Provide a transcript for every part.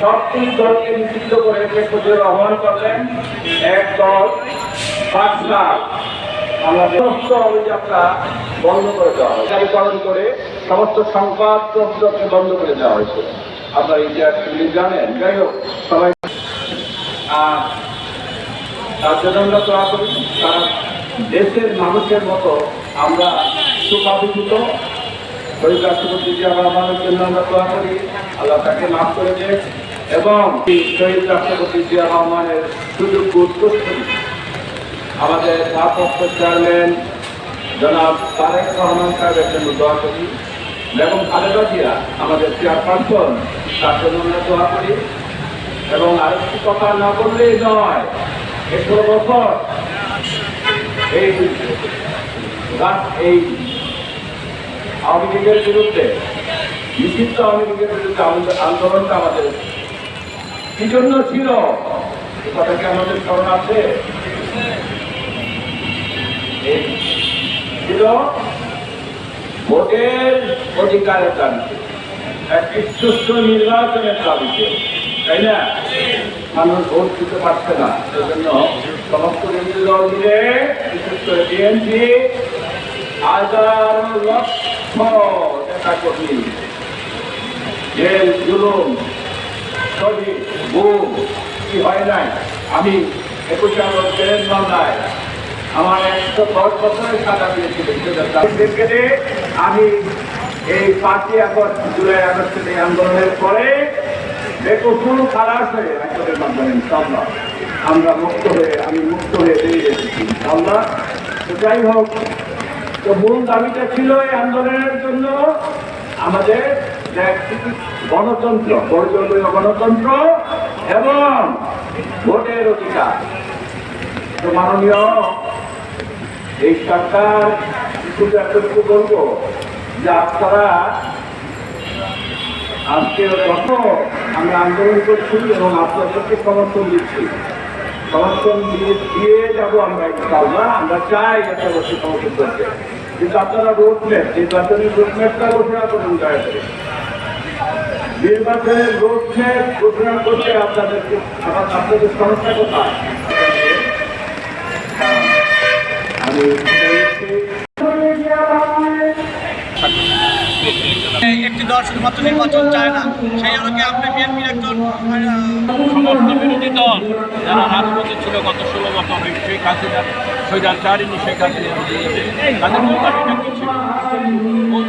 সবটি দলকে নিষিদ্ধ করে শেখ মুজিবুর রহমান করলেন, এক দল পাঁচ লাখ আমাদের সমস্ত অভিযাত্রা বন্ধ করে দেওয়া হয় জারিকরণ করে সমস্ত সংবাদপত্রকে বন্ধ করে দেওয়া হয়েছে। আপনারা ইতিহাসগুলি জানেন। যাই হোক, সবাই আর তার জন্য আমরা দোয়া করি। দেশের মানুষের মতো আমরা সুখাভিভূত শহীদ রাষ্ট্রপতি জিয়া রহমানের জন্য আমরা দোয়া করি। আল্লাহ তাকে মাফ করে দেয় এবং শহীদ রাষ্ট্রপতি জিয়া রহমানের সুযোগ্য উত্তরসূরি আমাদের ভারপ্রাপ্ত চেয়ারম্যান জনাব তারেক রহমান সাহেবের জন্য দোয়া করি। এবং খালেদা জিয়া, আমাদের চেয়ারপারসন, তার জন্য আমরা দোয়া করি। এবং আরেকটি কথা না বললেই নয় একুশ বছর এই এই আওয়ামী লীগের বিরুদ্ধে, নিষিদ্ধ আওয়ামী লীগের বিরুদ্ধে আন্দোলনটা আমাদের। কি জন্য ছিল? এ কথা কি আমাদের স্মরণ আছে? ছিল ভোটের অধিকারের দাবিতে, একটি সুস্থ নির্বাচনের দাবিতে, তাই না? মানুষ ভোট দিতে পারছে না। সেজন্য সমস্ত বিরোধী দল মিলে, বিশেষ করে বিএনপি হাজার লক্ষ শহীদ বুম কি হয় নাই? আমি একুশে আগস্ট জেলের মামলায় আমার একশো দশ বছরের সাজা দিয়েছিল আমি এই পাঁচই আগস্ট, জুলাই আগস্টের এই আন্দোলনের পরে বেকসুর খালাস হয়ে আন্দোলনের মাধ্যমে ইনশাল্লাহ আমরা মুক্ত হয়ে, আমি মুক্ত হয়ে বেরিয়ে এসেছি ইনশাল্লাহ তো যাই হোক তো মূল দাবিটা ছিল এই আন্দোলনের জন্য আমাদের গণতন্ত্র পরিচালনীয় গণতন্ত্র এবং ভোটের অধিকার। তো মাননীয়, এই সরকার শুধু এতটুকু বলব যে আপনারা আজকে যত আমরা আন্দোলন করছি এবং আপনাদেরকে সমর্থন দিচ্ছি, সমর্থন দিয়ে দিয়ে যাব আমরা আমরা চাই একটা বসে সমর্থন করতে। কিন্তু আপনারা রোডম্যাপ নির্বাচনের রোডম্যাপটা ঘোষণা করুন নির্বাচনের রোডম্যাপ ঘোষণা করতে আপনাদেরকে আপনাদের সমস্যা কোথায়? একটি দল শুধুমাত্র নির্বাচন চায় না, সেই আলোকে আপনি বিএনপির একজন সমস্ত বিরোধী দল, যারা রাজপথে ছিল গত ষোলো বছর ওই শেখ হাসিনা চারিনি শেখ হাসিনা ছিল মূল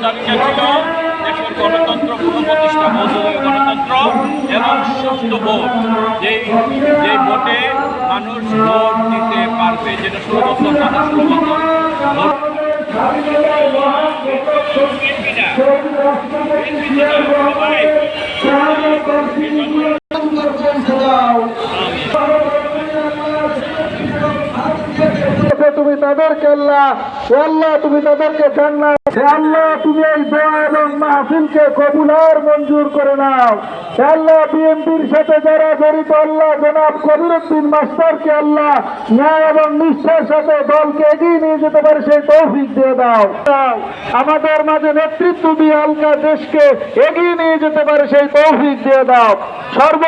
গণতন্ত্র পুনঃপ্রতিষ্ঠা বহুদলীয় গণতন্ত্র এবং সুস্থ ভোট মানুষ দিতে পারবে, যেটা ষোলো ভোট বিএনপি না। বিএনপি ছিল সবাই তুমি তাদেরকে আল্লাহ আল্লাহ তুমি তাদেরকে জান্নাত আল্লাহ, তুমি এই দোয়া এবং মাহফিলকে কবুলার মঞ্জুর করে নাও। আল্লাহ, বিএনপির সাথে যারা জড়িত, আল্লাহ জনাব কবির উদ্দিন মাস্টারকে আল্লাহ ন্যায় এবং নিষ্ঠার সাথে দলকে এগিয়ে নিয়ে যেতে পারে, সেই তৌফিক দিয়ে দাও। আমাদের মাঝে নেতৃত্ব দিয়ে আলকা দেশকে এগিয়ে নিয়ে যেতে পারে, সেই তৌফিক দিয়ে দাও। সর্ব